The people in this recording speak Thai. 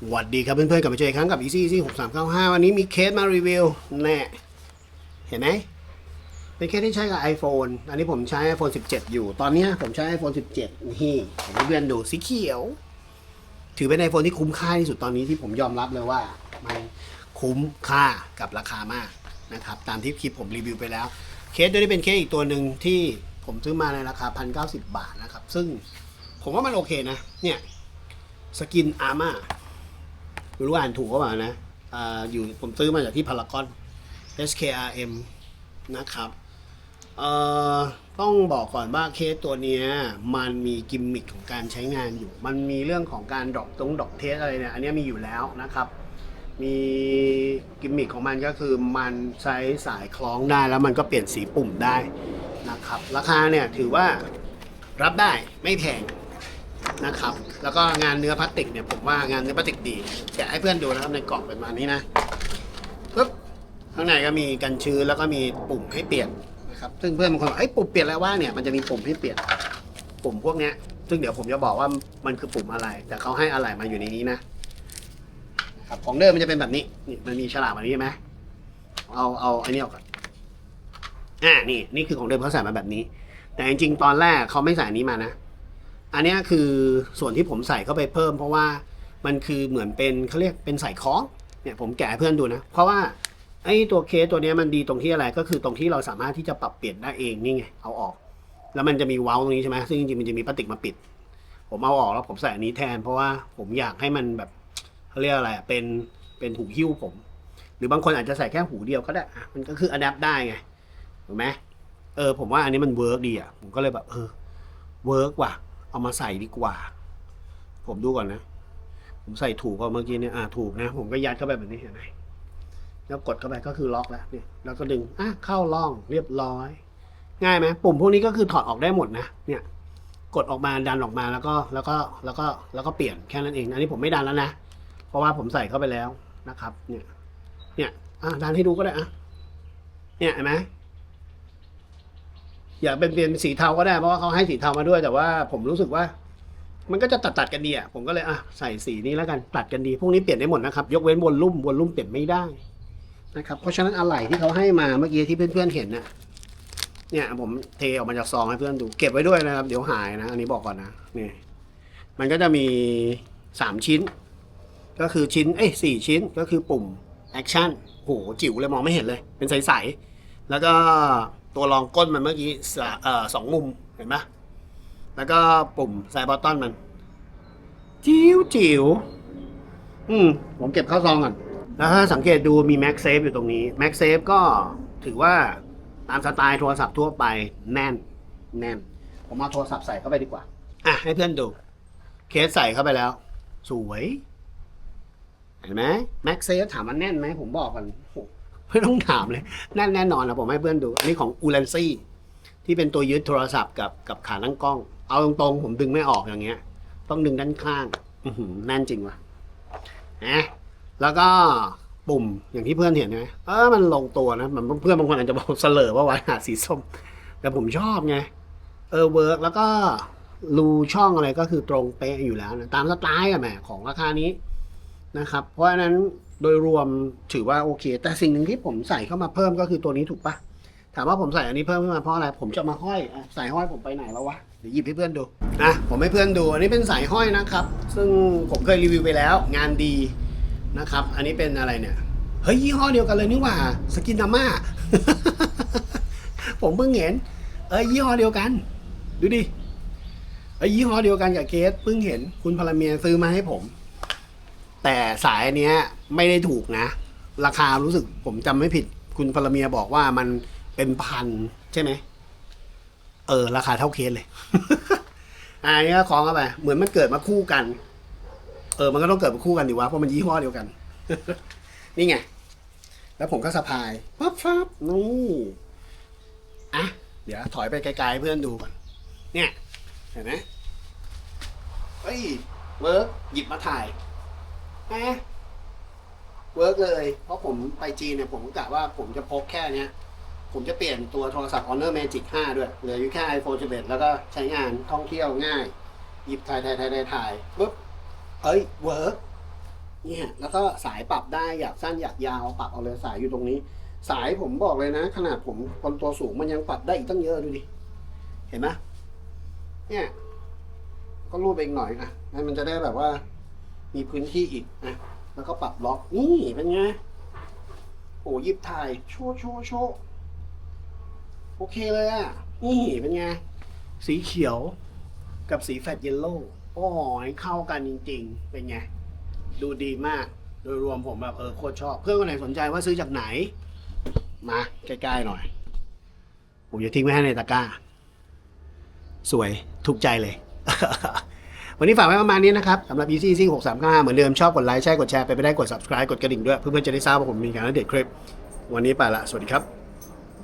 สวัสดีครับเพื่อนๆกลับมาเจออีกครั้งกับ Easy Easy 6395 วันนี้มีเคสมารีวิวแน่เห็นไหมเป็นเคสที่ใช้กับ iPhone อันนี้ผมใช้ iPhone 17 อยู่ ตอนนี้ผมใช้ iPhone 17 นี่ให้เพื่อนๆดูสีเขียว ถือเป็น iPhone ที่คุ้มค่าที่สุดตอนนี้ที่ผมยอมรับเลยว่า มันคุ้มค่ากับราคามากนะครับตามที่คลิปผมรีวิวไปแล้ว เคสตัวนี้เป็นเคสอีกตัวหนึ่งที่ผมซื้อมาในราคา 1,090 บาทนะครับ ซึ่งผมว่ามันโอเคนะเนี่ยสกินอาร์มา ไม่รู้อ่านถูกหรือเปล่านะอ่าอยู่ผมซื้อมาจากที่พารากอน SKRM นะครับเอ่อต้องบอกก่อนว่าเคสตัวนี้มันมีกิมมิคของการใช้งานอยู่ มันมีเรื่องของการดรอปตรงดรอปเทสอะไรเนี่ย อันนี้มีอยู่แล้วนะครับ มีกิมมิคของมันก็คือมันใช้สายคล้องได้แล้วมันก็เปลี่ยนสีปุ่มได้นะครับ ราคาเนี่ยถือว่ารับได้ไม่แพง นะครับ แล้วก็งานเนื้อพลาสติกเนี่ยผมว่างานเนื้อพลาสติกดีแกะให้เพื่อนดูนะครับในกล่องเป็นมานี้นะปึ๊บข้างในก็มีกันชื้นแล้วก็มีปุ่มให้เปลี่ยนนะครับ ซึ่งเพื่อนบางคนบอกไอ้ปุ่มเปลี่ยนแล้วว่าเนี่ยมันจะมีปุ่มให้เปลี่ยนปุ่มพวกเนี้ย ซึ่งเดี๋ยวผมจะบอกว่ามันคือปุ่มอะไร แต่เขาให้อะไรมาอยู่ในนี้นะครับของเดิมมันจะเป็นแบบนี้นี่มันมีฉลากแบบนี้ใช่ไหมเอาเอาไอันนี้ออกก่อนอ่านี่นี่คือของเดิมเขาใส่มาแบบนี้ แต่จริงๆตอนแรกเขาไม่ใส่นี้มานะ อันนี้คือส่วนที่ผมใส่เข้าไปเพิ่ม เพราะว่ามันคือเหมือนเป็นเขาเรียกเป็นสายคล้องเนี่ยผมแกะเพื่อนดูนะ เพราะว่าไอ้ตัวเคสตัวนี้มันดีตรงที่อะไรก็คือตรงที่เราสามารถที่จะปรับเปลี่ยนได้เองนี่ไงเอาออก แล้วมันจะมีเว้าตรงนี้ใช่ไหมซึ่งจริงๆมันจะมีพลาสติกมาปิด ผมเอาออกแล้วผมใส่อันนี้แทน เพราะว่าผมอยากให้มันแบบเขาเรียกอะไรเป็นเป็นหูหิ้วผม หรือบางคนอาจจะใส่แค่หูเดียวก็ได้มันก็คืออัดแอปได้ไงถูกไหมเออผมว่าอันนี้มันเวิร์กดีอะผมก็เลยแบบเออเวิร์กว่ะ เอามาใส่ดีกว่า ผมดูก่อนนะ ผมใส่ถูกกว่าเมื่อกี้เนี่ยอ่าถูกนะ ผมก็ยัดเข้าไปแบบนี้เห็นไหมแล้วกดเข้าไปก็คือล็อกแล้วเนี่ยแล้วก็ดึงอะเข้าร่องเรียบร้อย ง่ายไหมปุ่มพวกนี้ก็คือถอดออกได้หมดนะ เนี่ย กดออกมาดันออกมาแล้วก็แล้วก็แล้วก็แล้วก็เปลี่ยนแค่นั้นเอง อันนี้ผมไม่ดันแล้วนะ เพราะว่าผมใส่เข้าไปแล้วนะครับ เนี่ย เนี่ยอะดันให้ดูก็ได้อะเนี่ยเห็นไหม อยากเป็นเปลี่ยนเป็นสีเทาก็ได้เพราะว่าเขาให้สีเทามาด้วยแต่ว่าผมรู้สึกว่า มันก็จะตัดตัดๆกันดีอะผมก็เลยอะใส่สีนี้แล้วกันตัดกันดีพวกนี้เปลี่ยนได้หมดนะครับ ยกเว้นวอลลุ่มวอลลุ่มเปลี่ยนไม่ได้นะครับเพราะฉะนั้นอะไหล่ที่เขาให้มาเมื่อกี้ที่เพื่อนๆเห็นน่ะเนี่ยผมเทออกมาจากซองให้เพื่อนดูเก็บไว้ด้วยนะครับ เดี๋ยวหายนะอันนี้บอกก่อนนะนี่มันก็จะมีสามชิ้น ก็คือชิ้นเอ้ยสี่ชิ้นก็คือปุ่มแอคชั่นโหจิ๋วเลยมองไม่เห็นเลย เป็นใสๆแล้วก็ ตัวรองก้นมันเมื่อกี้สเอ่อสองมุมเห็นไหมแล้วก็ปุ่มไซบอตตอนมัน จิ๋วจิ๋วอืม ผมเก็บเข้าซองก่อน แล้วถ้าสังเกตดูมี Max Safe อยู่ตรงนี้ Max Safe ก็ถือว่าตามสไตล์โทรศัพท์ทั่วไปแน่น แน่น ผมเอาโทรศัพท์ใส่เข้าไปดีกว่า อะ ให้เพื่อนดู เคสใส่เข้าไปแล้ว สวย เห็นไหม Max Safe ถามมันแน่นไหมผมบอกกันโอ้ ไม่ต้องถามเลยแน่นแน่นอนนะผมให้เพื่อนดู อันนี้ของ u l a n c y ที่เป็นตัวยึดโทรศัพท์กับกับขาตั้งกล้อง เอาตรงๆ ผมดึงไม่ออกอย่างเงี้ย ต้องดึงด้านข้าง อืแน่นจริงว่ะนะแล้วก็ปุ่มอย่างที่เพื่อนเห็นไหมเออมันลงตัวนะมันเพื่อนบางคนอาจจะบอกเสลอว่าไว้หาสีส้ม แต่ผมชอบไงเออเวิร์กแล้วก็รูช่องอะไรก็คือตรงเป๊ะอยู่แล้วนะตามสไตล์อะแหมของราคานี้นะครับ เพราะฉะนั้น โดยรวมถือว่าโอเค แต่สิ่งหนึ่งที่ผมใส่เข้ามาเพิ่มก็คือตัวนี้ถูกปะถามว่าผมใส่อันนี้เพิ่มขึ้นมาเพราะอะไรผมจะมาห้อยอสายห้อยผมไปไหนแล้ววะเดี๋ยวหยิบให้เพื่อนดูนะผมให้เพื่อนดู อันนี้เป็นสายห้อยนะครับ ซึ่งผมเคยรีวิวไปแล้ว งานดีนะครับ อันนี้เป็นอะไรเนี่ยเฮ้ยยี่ห้อเดียวกันเลยนี่หว่าสกินนาม่าผมเพิ่งเห็น เอ้ยยี่ห้อเดียวกัน ดูดิเอ้ยยี่ห้อเดียวกันกับเคสเพิ่งเห็นคุณพลเมียซื้อมาให้ผม แต่สายอันเนี้ยไม่ได้ถูกนะ ราคารู้สึกผมจำไม่ผิด คุณพลเมียบอกว่ามันเป็นพันใช่ไหม เออ ราคาเท่าเคสเลย อันนี้ก็คล้องเข้าไป เหมือนมันเกิดมาคู่กัน เออ มันก็ต้องเกิดมาคู่กันดิวะ เพราะมันยี่ห้อเดียวกัน นี่ไง แล้วผมก็สะพายปั๊บปั๊บนี่อะ เดี๋ยวถอยไปไกลๆเพื่อนดูก่อน เนี่ย เห็นไหมเฮ้ยเวิร์กหยิบมาถ่าย เวิร์กเลย เพราะผมไปจีนเนี่ยผมก็กะว่าผมจะพกแค่เนี้ย ผมจะเปลี่ยนตัวโทรศัพท์ Honor Magic 5 ด้วย เหลืออยู่แค่ iPhone 11 แล้วก็ใช้งานท่องเที่ยวง่าย หยิบถ่ายถ่ายถ่ายถ่ายถ่ายปุ๊บเอ้ยเวิร์กเนี่ยแล้วก็สายปรับได้อยากสั้นอยากยาวปรับเอาเลยสายอยู่ตรงนี้ สายผมบอกเลยนะ ขนาดผมคนตัวสูงมันยังปรับได้อีกตั้งเยอะดูดิเห็นไหมเนี่ย ก็รูดไปอีกหน่อยนะให้มันจะได้แบบว่า มีพื้นที่อีกนะแล้วก็ปรับล็อกนี่เป็นไงโอ้ยิบถ่ายโชว์โชว์โชว์โอเคเลยอะนี่เป็นไง สีเขียวกับสีแฟตเยลโล่โอ้ยเข้ากันจริง ๆ เป็นไง ดูดีมาก โดยรวมผมแบบเออโคตรชอบ เพื่อนคนไหนสนใจว่าซื้อจากไหน มาใกล้ๆหน่อย ผมจะทิ้งไว้ให้ในตะกร้า สวยถูกใจเลย วันนี้ฝากไว้ประมาณนี้นะครับสำหรับ Easy Easy 635 เหมือนเดิมชอบกดไลค์ใช่กดแชร์ไปไม่ได้กด subscribe กดกระดิ่งด้วยเพื่อนๆจะได้ทราบว่าผมมีการอัปเดตคลิป วันนี้ไปละสวัสดีครับ